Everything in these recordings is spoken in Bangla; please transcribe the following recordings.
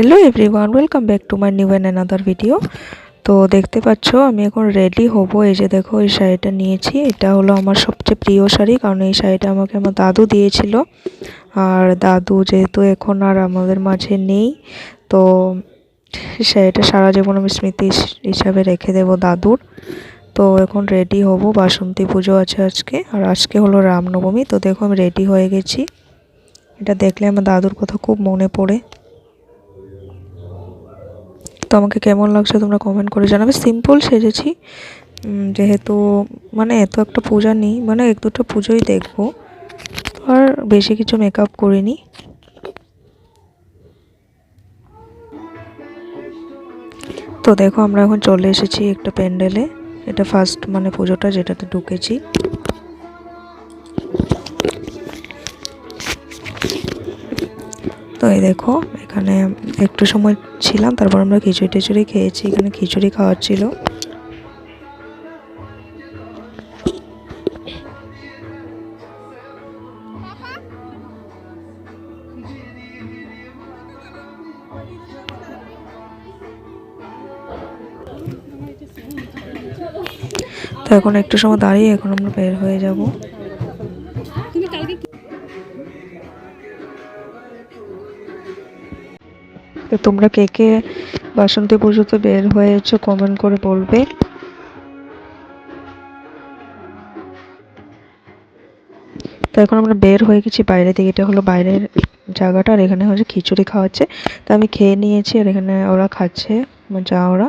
Hello everyone welcome back to my new and another video তো দেখতে পাচ্ছ, আমি এখন রেডি হব। এই যে দেখো, এই শাড়িটা নিয়েছি। এটা হলো আমার সবচেয়ে প্রিয় শাড়ি, কারণ এই শাড়িটা আমাকে আমার দাদু দিয়েছিল। আর দাদু যেহেতু এখন আর আমাদের মাঝে নেই, তো শাড়িটা সারা জীবন আমি স্মৃতি হিসাবে রেখে দেবো দাদুর। তো এখন রেডি হব, বাসন্তী পুজো আছে আজকে, আর আজকে হলো রামনবমী। তো দেখো, আমি রেডি হয়ে গেছি। এটা দেখলে আমার দাদুর কথা খুব মনে পড়ে। তো আমাকে কেমন লাগছে তোমরা কমেন্ট করে জানাবে। সিম্পল সেজেছি। যেহেতু মানে এত একটা পূজা নেই মানে এক দুটো পুজোই দেখব। আর বেশি কিছু মেকআপ করিনি। তো দেখো আমরা এখন চলে এসেছি একটা প্যান্ডেলে। এটা ফার্স্ট মানে পুজোটা যেটাতে ঢুকেছি। দেখো এখানে একটু সময় ছিলাম, তারপর আমরা খিচুড়ি টিচুড়ি খেয়েছি, এখানে খিচুড়ি খাওয়ার ছিল। তো এখন একটু সময় দাঁড়িয়ে, এখন আমরা বের হয়ে যাব। তো তোমরা কে কে বাসন্তী পুজোতে বের হয়েছো কমেন্ট করে বলবে। তো এখন আমরা বের হয়ে গেছি বাইরে থেকে, এটা হলো বাইরের জায়গাটা, আর এখানে হচ্ছে খিচুড়ি খাওয়াচ্ছে। তো আমি খেয়ে নিয়েছি, আর এখানে ওরা খাচ্ছে যা ওরা।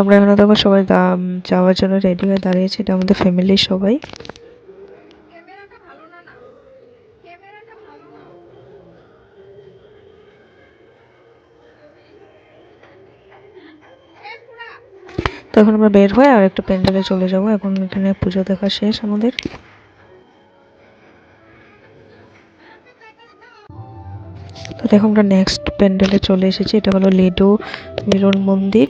আমরা এখানে দেখো সবাই যাওয়ার জন্য রেডি হয়ে দাঁড়িয়েছি। এটা আমাদের ফ্যামিলির সবাই। তো এখন আমরা বের হয়ে আর একটা প্যান্ডেলে চলে যাব। এখন এখানে পুজো দেখা শেষ আমাদের। তো দেখো আমরা নেক্সট প্যান্ডেলে চলে এসেছি। এটা হলো লিডো মিলন মন্দির।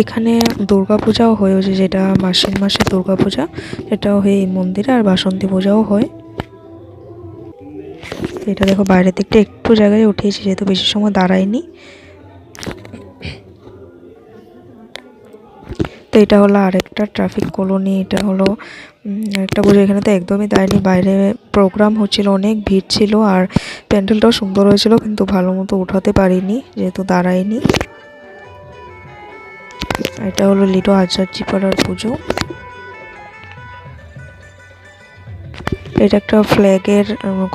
এখানে দুর্গা পূজাও দুর্গাপূজাও হয়েছে যেটা মাসের মাসে দুর্গাপূজা এটাও হয় এই মন্দিরে, আর বাসন্তী পূজাও হয়। এটা দেখো, বাইরের দিকটা একটু জায়গায় উঠেছি যেহেতু বেশি সময় দাঁড়ায়নি। তো এটা হলো আরেকটা ট্রাফিক কলোনি এটা হলো একটা পুজো। এখানে তো একদমই দাঁড়ায়নি বাইরে প্রোগ্রাম হচ্ছিল, অনেক ভিড় ছিল, আর প্যান্ডেলটাও সুন্দর হয়েছিল, কিন্তু ভালো মতো উঠাতে পারিনি, যেহেতু দাঁড়ায়নি। এটা হলো লিডো আচার্যি পাড়ার পুজো। এটা একটা ফ্ল্যাগের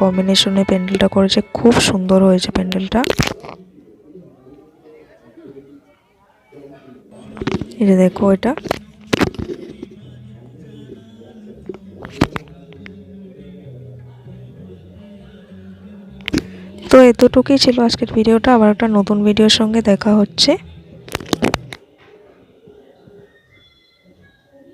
কম্বিনেশনে প্যান্ডেলটা করেছে। খুব সুন্দর হয়েছে প্যান্ডেলটা। যে দেখো এটা। তো এতটুকুই ছিল আজকের ভিডিওটা। আবার একটা নতুন ভিডিওর সঙ্গে দেখা হচ্ছে।